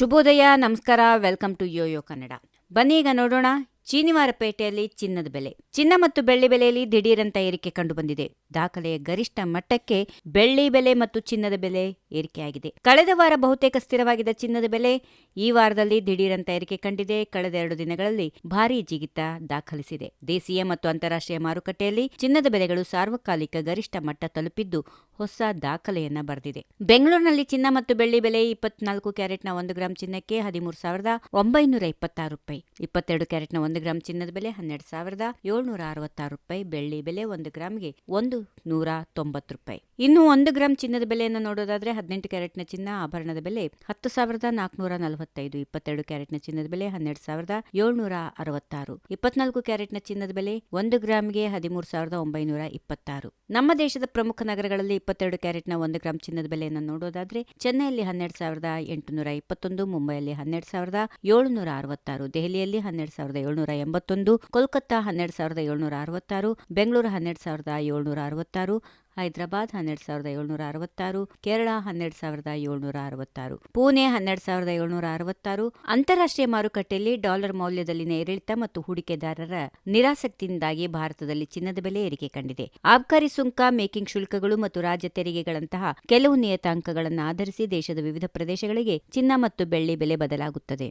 ಶುಭೋದಯ ನಮಸ್ಕಾರ welcome to Yoyo Kannada. ಬನ್ನಿ ಈಗ ನೋಡೋಣ ಚೀನಿವಾರಪೇಟೆಯಲ್ಲಿ ಚಿನ್ನದ ಬೆಲೆ. ಚಿನ್ನ ಮತ್ತು ಬೆಳ್ಳಿ ಬೆಲೆಯಲ್ಲಿ ದಿಢೀರಂತ ಏರಿಕೆ ಕಂಡುಬಂದಿದೆ. ದಾಖಲೆಯ ಗರಿಷ್ಠ ಮಟ್ಟಕ್ಕೆ ಬೆಳ್ಳಿ ಬೆಲೆ ಮತ್ತು ಚಿನ್ನದ ಬೆಲೆ ಏರಿಕೆಯಾಗಿದೆ. ಕಳೆದ ವಾರ ಬಹುತೇಕ ಸ್ಥಿರವಾಗಿದ್ದ ಚಿನ್ನದ ಬೆಲೆ ಈ ವಾರದಲ್ಲಿ ದಿಢೀರಂತ ಏರಿಕೆ ಕಂಡಿದೆ. ಕಳೆದ ಎರಡು ದಿನಗಳಲ್ಲಿ ಭಾರೀ ಜಿಗಿತ ದಾಖಲಿಸಿದೆ. ದೇಶೀಯ ಮತ್ತು ಅಂತಾರಾಷ್ಟ್ರೀಯ ಮಾರುಕಟ್ಟೆಯಲ್ಲಿ ಚಿನ್ನದ ಬೆಲೆಗಳು ಸಾರ್ವಕಾಲಿಕ ಗರಿಷ್ಠ ಮಟ್ಟ ತಲುಪಿದ್ದು ಹೊಸ ದಾಖಲೆಯನ್ನ ಬರೆದಿದೆ. ಬೆಂಗಳೂರಿನಲ್ಲಿ ಚಿನ್ನ ಮತ್ತು ಬೆಳ್ಳಿ ಬೆಲೆ ಇಪ್ಪತ್ನಾಲ್ಕು ಕ್ಯಾರೆಟ್ನ ಒಂದು ಗ್ರಾಂ ಚಿನ್ನಕ್ಕೆ ಹದಿಮೂರು ಸಾವಿರದ ಒಂಬೈನೂರ ಇಪ್ಪತ್ತಾರು ರೂಪಾಯಿ. ಇಪ್ಪತ್ತೆರಡು ಕ್ಯಾರೆಟ್ನ ಒಂದು ಗ್ರಾಂ ಚಿನ್ನದ ಬೆಲೆ ಹನ್ನೆರಡು ಸಾವಿರದ ಏಳ್ನೂರ ಅರವತ್ತಾರು ರೂಪಾಯಿ, ಬೆಳ್ಳಿ ಬೆಲೆ ಒಂದು ಗ್ರಾಂಗೆ ಒಂದು ನೂರ ತೊಂಬತ್ತು ರೂಪಾಯಿ. ಇನ್ನು ಒಂದು ಗ್ರಾಂ ಚಿನ್ನದ ಬೆಲೆಯನ್ನು ನೋಡೋದಾದ್ರೆ ಹದಿನೆಂಟು ಕ್ಯಾರೆಟ್ನ ಚಿನ್ನ, ಆಭರಣದ ಬೆಲೆ ಹತ್ತು ಸಾವಿರದ ನಾಲ್ಕುನೂರ ನಲವತ್ತೈದು, ಇಪ್ಪತ್ತೆರಡು ಕ್ಯಾರೆಟ್ನ ಚಿನ್ನದ ಬೆಲೆ ಹನ್ನೆರಡು ಸಾವಿರದ ಏಳ್ನೂರ ಅರವತ್ತಾರು, ಇಪ್ಪತ್ನಾಲ್ಕು ಕ್ಯಾರೆಟ್ನ ಚಿನ್ನದ ಬೆಲೆ ಒಂದು ಗ್ರಾಂಗೆ ಹದಿಮೂರು ಸಾವಿರದ ಒಂಬೈನೂರ ಇಪ್ಪತ್ತಾರು. ನಮ್ಮ ದೇಶದ ಪ್ರಮುಖ ನಗರಗಳಲ್ಲಿ ಇಪ್ಪತ್ತೆರಡು ಕ್ಯಾರೆಟ್ನ ಒಂದು ಗ್ರಾಂ ಚಿನ್ನದ ಬೆಲೆಯನ್ನು ನೋಡೋದಾದ್ರೆ ಚೆನ್ನೈಯಲ್ಲಿ ಹನ್ನೆರಡು ಸಾವಿರದ ಎಂಟುನೂರ ಇಪ್ಪತ್ತೊಂದು, ಮುಂಬೈಯಲ್ಲಿ ಹನ್ನೆರಡು ಸಾವಿರದ ಏಳುನೂರ ಅರವತ್ತಾರು, ದೆಹಲಿಯಲ್ಲಿ ಹನ್ನೆರಡು ಸಾವಿರದ ಏಳ್ನೂರ ಎಂಬತ್ತೊಂದು ಕೋಲ್ಕತ್ತಾ ಹನ್ನೆರಡು ಸಾವಿರದ ಏಳ್ನೂರ ಅರವತ್ತಾರು, ಬೆಂಗಳೂರು ಹನ್ನೆರಡು ಸಾವಿರದ ಏಳ್ನೂರ ಅರವತ್ತಾರು, ಹೈದರಾಬಾದ್ ಹನ್ನೆರಡು ಸಾವಿರದ ಏಳ್ನೂರ ಅರವತ್ತಾರು, ಕೇರಳ ಹನ್ನೆರಡು ಸಾವಿರದ ಏಳ್ನೂರ ಅರವತ್ತಾರು, ಪುಣೆ ಹನ್ನೆರಡು ಸಾವಿರದ ಏಳ್ನೂರ ಅರವತ್ತಾರು, ಅಂತಾರಾಷ್ಟ್ರೀಯ ಮಾರುಕಟ್ಟೆಯಲ್ಲಿ ಡಾಲರ್ ಮೌಲ್ಯದಲ್ಲಿನ ಏರಿಳಿತ ಮತ್ತು ಹೂಡಿಕೆದಾರರ ನಿರಾಸಕ್ತಿಯಿಂದಾಗಿ ಭಾರತದಲ್ಲಿ ಚಿನ್ನದ ಬೆಲೆ ಏರಿಕೆ ಕಂಡಿದೆ. ಆಬ್ಕಾರಿ ಸುಂಕ, ಮೇಕಿಂಗ್ ಶುಲ್ಕಗಳು ಮತ್ತು ರಾಜ್ಯ ತೆರಿಗೆಗಳಂತಹ ಕೆಲವು ನಿಯತಾಂಕಗಳನ್ನು ಆಧರಿಸಿ ದೇಶದ ವಿವಿಧ ಪ್ರದೇಶಗಳಿಗೆ ಚಿನ್ನ ಮತ್ತು ಬೆಳ್ಳಿ ಬೆಲೆ ಬದಲಾಗುತ್ತದೆ.